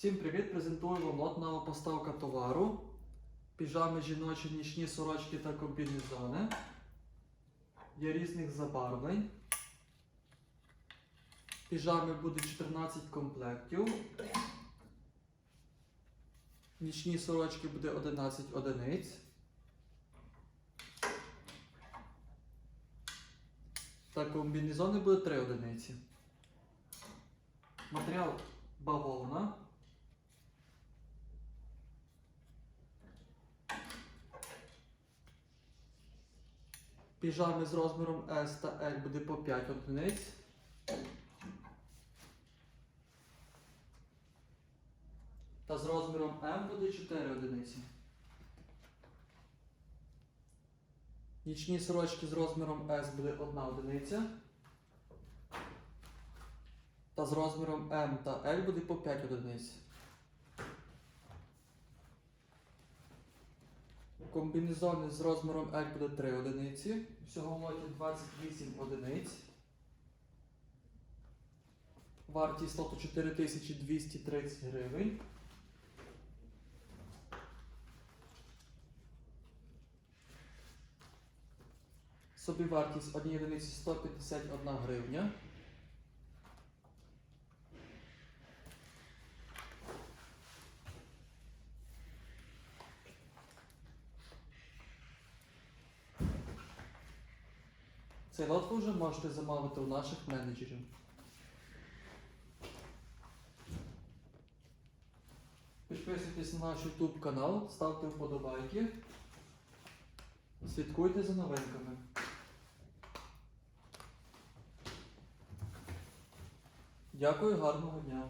Всім привіт! Презентую вам лот поставка товару. Піжами жіночі, нічні сорочки та комбінезони. Є різних забарвлень. Піжами буде 14 комплектів. Нічні сорочки буде 11 одиниць. Та комбінезони буде 3 одиниці. Матеріал бавовна. Піжами з розміром S та L буде по 5 одиниць. Та з розміром M буде 4 одиниці. Нічні сорочки з розміром S буде 1 одиниця. Та з розміром M та L буде по 5 одиниць. Комбінезони з розміром L буде 3 одиниці. Всього в лоті 28 одиниць. Вартість лоту 4230 гривень. Собівартість однієї одиниці 151 гривня. Ви вже можете замовити у наших менеджерів. Підписуйтесь на наш YouTube канал, ставте вподобайки. Слідкуйте за новинками. Дякую, гарного дня!